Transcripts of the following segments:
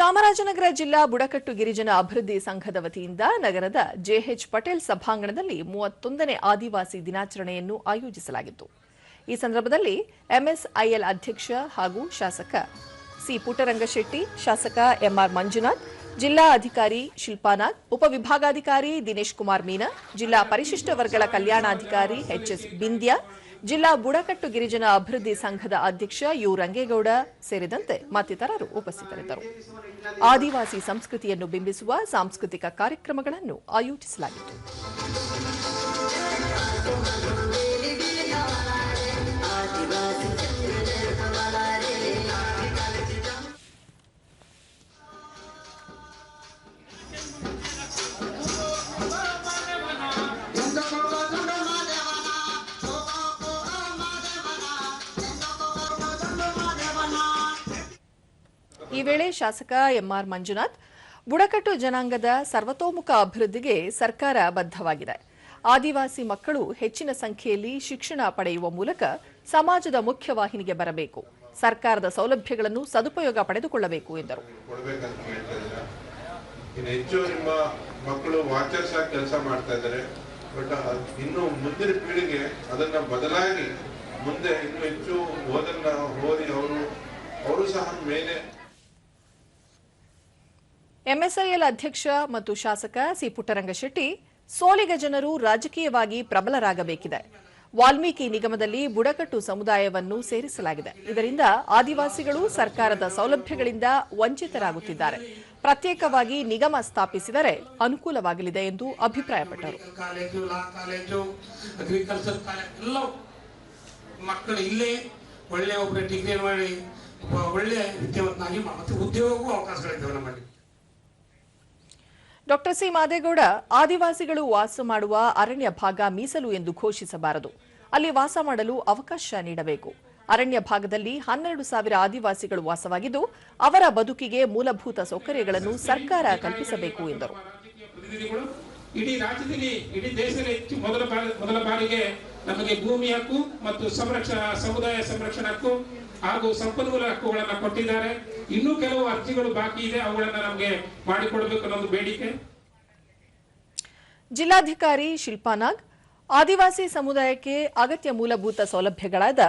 ಚಾಮರಾಜನಗರ ಜಿಲ್ಲಾ ಬುಡಕಟ್ಟು ಗಿರಿಜನ ಅಭಿವೃದ್ಧಿ ಸಂಘದ ವತಿಯಿಂದ ನಗರದ ಜೆಎಚ್ ಪಟೇಲ್ ಸಭಾಂಗಣದಲ್ಲಿ ಮೂವತ್ತೊಂದನೇ ಆದಿವಾಸಿ ದಿನಾಚರಣೆಯನ್ನು ಆಯೋಜಿಸಲಾಗಿತ್ತು. ಈ ಸಂದರ್ಭದಲ್ಲಿ ಎಂಎಸ್ಐಎಲ್ ಅಧ್ಯಕ್ಷ ಹಾಗೂ ಶಾಸಕ ಸಿ ಪುಟ್ಟರಂಗಶೆಟ್ಟಿ, ಶಾಸಕ ಎಂಆರ್ ಮಂಜುನಾಥ್ ಜಿಲ್ಲಾ ಅಧಿಕಾರಿ ಶಿಲ್ಪಾನಾಥ್ ಉಪವಿಭಾಗಾಧಿಕಾರಿ ದಿನೇಶ್ ಕುಮಾರ್ ಮೀನಾ, ಜಿಲ್ಲಾ ಪರಿಶಿಷ್ಟ ವರ್ಗಗಳ ಕಲ್ಯಾಣಾಧಿಕಾರಿ ಎಚ್ಎಸ್ ಬಿಂದ್ಯಾ, ಜಿಲ್ಲಾ ಬುಡಕಟ್ಟು ಗಿರಿಜನ ಅಭಿವೃದ್ಧಿ ಸಂಘದ ಅಧ್ಯಕ್ಷ ಯು ರಂಗೇಗೌಡ ಸೇರಿದಂತೆ ಮತ್ತಿತರರು ಉಪಸ್ಥಿತರಿದ್ದರು. ಆದಿವಾಸಿ ಸಂಸ್ಕೃತಿಯನ್ನು ಬಿಂಬಿಸುವ ಸಾಂಸ್ಕೃತಿಕ ಕಾರ್ಯಕ್ರಮಗಳನ್ನು ಆಯೋಜಿಸಲಾಗಿತ್ತು. ಈ ವೇಳೆ ಶಾಸಕ ಎಂಆರ್ ಮಂಜುನಾಥ್, ಬುಡಕಟ್ಟು ಜನಾಂಗದ ಸರ್ವತೋಮುಖ ಅಭಿವೃದ್ಧಿಗೆ ಸರ್ಕಾರ ಬದ್ಧವಾಗಿದೆ. ಆದಿವಾಸಿ ಮಕ್ಕಳು ಹೆಚ್ಚಿನ ಸಂಖ್ಯೆಯಲ್ಲಿ ಶಿಕ್ಷಣ ಪಡೆಯುವ ಮೂಲಕ ಸಮಾಜದ ಮುಖ್ಯವಾಹಿನಿಗೆ ಬರಬೇಕು. ಸರ್ಕಾರದ ಸೌಲಭ್ಯಗಳನ್ನು ಸದುಪಯೋಗ ಪಡೆದುಕೊಳ್ಳಬೇಕು ಎಂದರು. ಇನ್ನು ಮುಂದಿನ ಪೀಳಿಗೆ ಅದನ್ನ ಬದಲಾಗಿ ಮುಂದೆ ಇನ್ನು ಹೆಚ್ಚು ಓದನ್ನ ಓದಿ ಅವರು ಅವರು ಸಹ ಮೇಲೆ ಎಂಎಸ್ಐಎಲ್ ಅಧ್ಯಕ್ಷ ಮತ್ತು ಶಾಸಕ ಸಿ ಪುಟ್ಟರಂಗಶೆಟ್ಟಿ, ಸೋಲಿಗ ಜನರು ರಾಜಕೀಯವಾಗಿ ಪ್ರಬಲರಾಗಬೇಕಿದೆ. ವಾಲ್ಮೀಕಿ ನಿಗಮದಲ್ಲಿ ಬುಡಕಟ್ಟು ಸಮುದಾಯವನ್ನು ಸೇರಿಸಲಾಗಿದೆ. ಇದರಿಂದ ಆದಿವಾಸಿಗಳು ಸರ್ಕಾರದ ಸೌಲಭ್ಯಗಳಿಂದ ವಂಚಿತರಾಗುತ್ತಿದ್ದಾರೆ. ಪ್ರತ್ಯೇಕವಾಗಿ ನಿಗಮ ಸ್ಥಾಪಿಸಿದರೆ ಅನುಕೂಲವಾಗಲಿದೆ ಎಂದು ಅಭಿಪ್ರಾಯಪಟ್ಟರು. ಮಕ್ಕಳು ಇಲ್ಲೇ ಒಳ್ಳೆ ಒಬ್ಬರು ಡಿಗ್ರಿ ಮಾಡಿ ಒಳ್ಳೆ ವಿದ್ಯಾವಂತನಾಗಿ ಮತ್ತೆ ಉದ್ಯೋಗಕ್ಕೂ ಅವಕಾಶಗಳಿದ್ದಾವೆ ನಮ್ಮಲ್ಲಿ. ಡಾಕ್ಟರ್ ಸಿ ಮಾದೇಗೌಡ, ಆದಿವಾಸಿಗಳು ವಾಸ ಮಾಡುವ ಅರಣ್ಯ ಭಾಗ ಮೀಸಲು ಎಂದು ಘೋಷಿಸಬಾರದು. ಅಲ್ಲಿ ವಾಸ ಮಾಡಲು ಅವಕಾಶ ನೀಡಬೇಕು. ಅರಣ್ಯ ಭಾಗದಲ್ಲಿ ಹನ್ನೆರಡು ಸಾವಿರ ಆದಿವಾಸಿಗಳು ವಾಸವಾಗಿದ್ದು, ಅವರ ಬದುಕಿಗೆ ಮೂಲಭೂತ ಸೌಕರ್ಯಗಳನ್ನು ಸರ್ಕಾರ ಕಲ್ಪಿಸಬೇಕು ಎಂದರು. ಇಡೀ ರಾಜ್ಯದಲ್ಲಿ, ಇಡೀ ದೇಶದಲ್ಲಿ ಮೊದಲ ಮೊದಲ ಬಾರಿಗೆ ನಮಗೆ ಭೂಮಿ ಹಕ್ಕು ಮತ್ತು ಸಂರಕ್ಷಣಾ, ಸಮುದಾಯ ಸಂರಕ್ಷಣಾ ಹಕ್ಕು ಹಾಗೂ ಸಂಪನ್ಮೂಲ ಹಕ್ಕುಗಳನ್ನು ಕೊಟ್ಟಿದ್ದಾರೆ. ಇನ್ನೂ ಕೆಲವು ಅರ್ಜಿಗಳು ಬಾಕಿ ಇದೆ, ಅವುಗಳನ್ನ ನಮಗೆ ಮಾಡಿಕೊಡ್ಬೇಕು ಅನ್ನೋದು ಬೇಡಿಕೆ. ಜಿಲ್ಲಾಧಿಕಾರಿ ಶಿಲ್ಪಾನಾಗ್ ಆದಿವಾಸಿ ಸಮುದಾಯಕ್ಕೆ ಅಗತ್ಯ ಮೂಲಭೂತ ಸೌಲಭ್ಯಗಳಾದ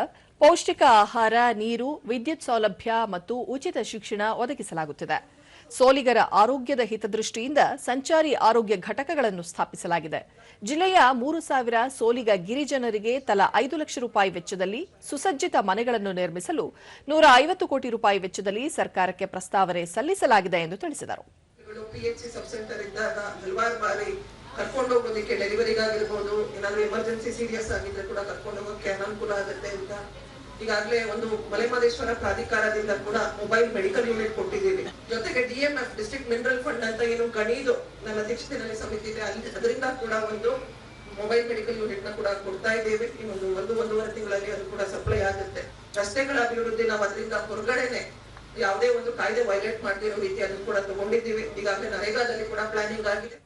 ಪೌಷ್ಟಿಕ ಆಹಾರ, ನೀರು, ವಿದ್ಯುತ್ ಸೌಲಭ್ಯ ಮತ್ತು ಉಚಿತ ಶಿಕ್ಷಣ ಒದಗಿಸಲಾಗುತ್ತಿದೆ. ಸೋಲಿಗರ ಆರೋಗ್ಯದ ಹಿತದೃಷ್ಟಿಯಿಂದ ಸಂಚಾರಿ ಆರೋಗ್ಯ ಘಟಕಗಳನ್ನು ಸ್ಥಾಪಿಸಲಾಗಿದೆ. ಜಿಲ್ಲೆಯ ಮೂರು ಸಾವಿರ ಸೋಲಿಗ ಗಿರಿಜನರಿಗೆ ತಲಾ ಐದು ಲಕ್ಷ ರೂಪಾಯಿ ವೆಚ್ಚದಲ್ಲಿ ಸುಸಜ್ಜಿತ ಮನೆಗಳನ್ನು ನಿರ್ಮಿಸಲು ನೂರ ಐವತ್ತು ಕೋಟಿ ರೂಪಾಯಿ ವೆಚ್ಚದಲ್ಲಿ ಸರ್ಕಾರಕ್ಕೆ ಪ್ರಸ್ತಾವನೆ ಸಲ್ಲಿಸಲಾಗಿದೆ ಎಂದು ತಿಳಿಸಿದರು. ಕರ್ಕೊಂಡು ಹೋಗೋದಕ್ಕೆ ಡೆಲಿವರಿಗಾಗಿರ್ಬೋದು ಎಮರ್ಜೆನ್ಸಿ ಸೀರಿಯಸ್ ಆಗಿದ್ರೆ ಕೂಡ ಕರ್ಕೊಂಡು ಹೋಗೋಕೆ ಅನಾನುಕೂಲ ಆಗುತ್ತೆ ಅಂತ ಈಗಾಗಲೇ ಒಂದು ಮಲೆಮಹದೇಶ್ವರ ಪ್ರಾಧಿಕಾರದಿಂದ ಕೂಡ ಮೊಬೈಲ್ ಮೆಡಿಕಲ್ ಯೂನಿಟ್ ಕೊಟ್ಟಿದ್ದೀವಿ. ಜೊತೆಗೆ ಡಿಎಂಎಫ್ ಡಿಸ್ಟ್ರಿಕ್ಟ್ ಮಿನರಲ್ ಫಂಡ್ ಅಂತ ಏನು ಗಣಿದು ನನ್ನ ಅಧ್ಯಕ್ಷತೆಯಲ್ಲಿ ಸಮಿತಿ ಇದೆ. ಅಲ್ಲಿ ಅದರಿಂದ ಕೂಡ ಒಂದು ಮೊಬೈಲ್ ಮೆಡಿಕಲ್ ಯೂನಿಟ್ನ ಕೂಡ ಕೊಡ್ತಾ ಇದ್ದೇವೆ. ಇನ್ನೊಂದು ಒಂದು ಒಂದೂವರೆ ತಿಂಗಳಲ್ಲಿ ಅದು ಕೂಡ ಸಪ್ಲೈ ಆಗುತ್ತೆ. ರಸ್ತೆಗಳ ಅಭಿವೃದ್ಧಿ ನಾವು ಅದರಿಂದ ಹೊರಗಡೆನೆ ಯಾವುದೇ ಒಂದು ಕಾಯ್ದೆ ವೈಲೇಟ್ ಮಾಡದಿರೋ ರೀತಿ ಅದನ್ನು ಕೂಡ ತಗೊಂಡಿದ್ದೀವಿ. ಈಗಾಗಲೇ ನರೇಗಾದಲ್ಲಿ ಕೂಡ ಪ್ಲಾನಿಂಗ್ ಆಗಿದೆ.